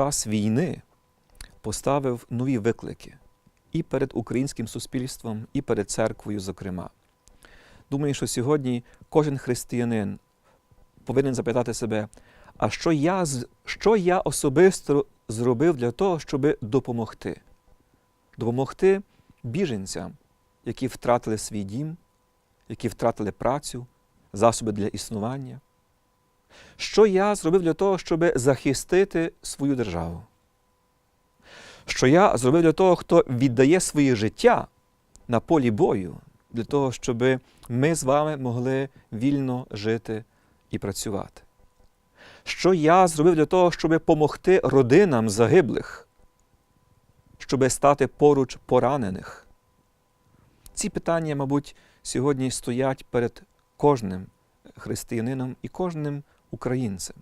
час війни поставив нові виклики і перед українським суспільством, і перед церквою, зокрема. Думаю, що сьогодні кожен християнин повинен запитати себе, а що я, що я особисто зробив для того, щоб допомогти? Допомогти біженцям, які втратили свій дім, які втратили працю, засоби для існування. Що я зробив для того, щоб захистити свою державу? Що я зробив для того, хто віддає своє життя на полі бою, для того, щоб ми з вами могли вільно жити і працювати? Що я зробив для того, щоб допомогти родинам загиблих, щоб стати поруч поранених? Ці питання, мабуть, сьогодні стоять перед кожним християнином і кожним українцем.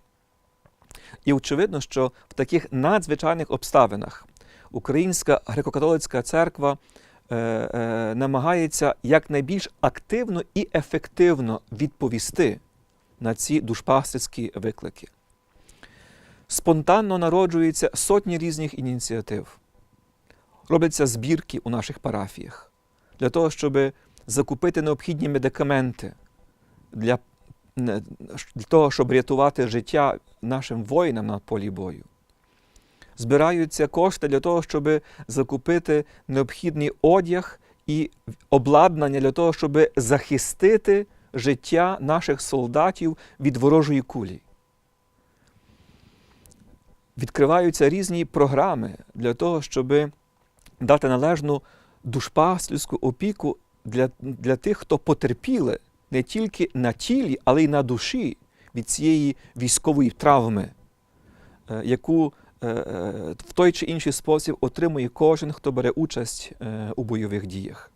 І очевидно, що в таких надзвичайних обставинах Українська греко-католицька церква е, е, намагається якнайбільш активно і ефективно відповісти на ці душпастерські виклики. Спонтанно народжуються сотні різних ініціатив. Робляться збірки у наших парафіях для того, щоб закупити необхідні медикаменти для, для того, щоб рятувати життя нашим воїнам на полі бою. Збираються кошти для того, щоб закупити необхідний одяг і обладнання для того, щоб захистити життя наших солдатів від ворожої кулі. Відкриваються різні програми для того, щоб дати належну душпастерську опіку для, для тих, хто потерпіли не тільки на тілі, але й на душі від цієї військової травми, е, яку е, е, в той чи інший спосіб отримує кожен, хто бере участь у бойових діях.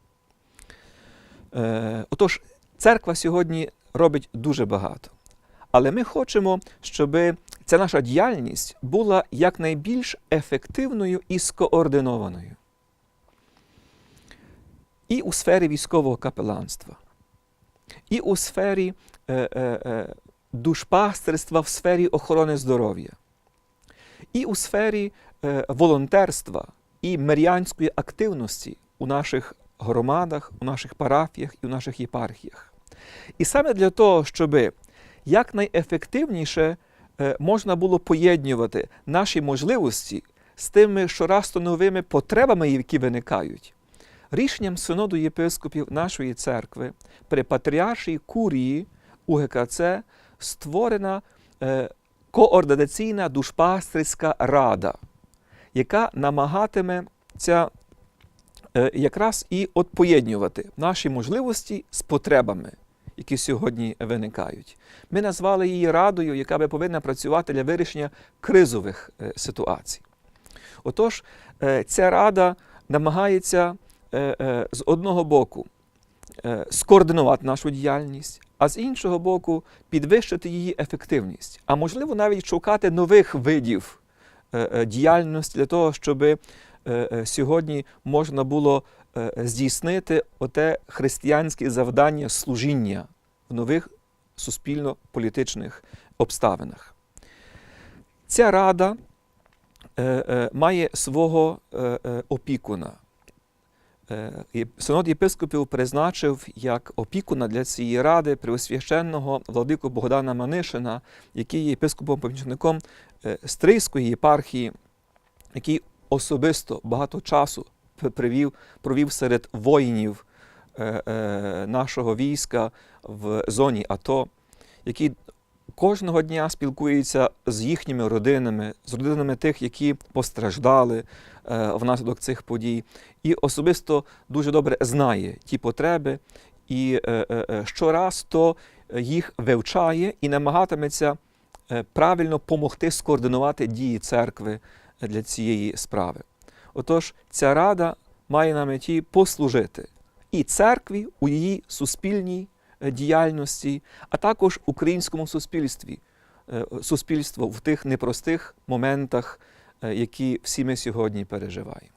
Отож, церква сьогодні робить дуже багато. Але ми хочемо, щоб ця наша діяльність була якнайбільш ефективною і скоординованою. І у сфері військового капеланства, і у сфері е, е, е, душпастерства в сфері охорони здоров'я, і у сфері е, волонтерства і меріанської активності у наших громадах, у наших парафіях і у наших єпархіях. І саме для того, щоб якнайефективніше е, можна було поєднувати наші можливості з тими щораз новими потребами, які виникають. Рішенням синоду єпископів нашої церкви при патріаршій курії УГКЦ створена е, координаційна душпастерська рада, яка намагатиметься е, якраз і от поєднувати наші можливості з потребами, які сьогодні виникають. Ми назвали її радою, яка би повинна працювати для вирішення кризових е, ситуацій. Отож, ця рада намагається з одного боку е, скоординувати нашу діяльність, а з іншого боку підвищити її ефективність, а можливо навіть шукати нових видів е, е, діяльності для того, щоб е, е, сьогодні можна було е, здійснити оте християнське завдання служіння в нових суспільно-політичних обставинах. Ця рада е, е, має свого е, е, опікуна. Е, Синод єпископів призначив як опікуна для цієї ради преосвященного владику Богдана Манишина, який є єпископом-помічником е, Стрийської єпархії, який особисто багато часу привів, провів серед воїнів е, нашого війська в зоні АТО, який кожного дня спілкується з їхніми родинами, з родинами тих, які постраждали е, внаслідок цих подій, і особисто дуже добре знає ті потреби, і е, е, щораз то їх вивчає і намагатиметься правильно помогти скоординувати дії церкви для цієї справи. Отож, ця рада має на меті послужити і церкві у її суспільній діяльності, а також українському суспільстві, суспільство суспільству в тих непростих моментах, е, які всі ми сьогодні переживаємо.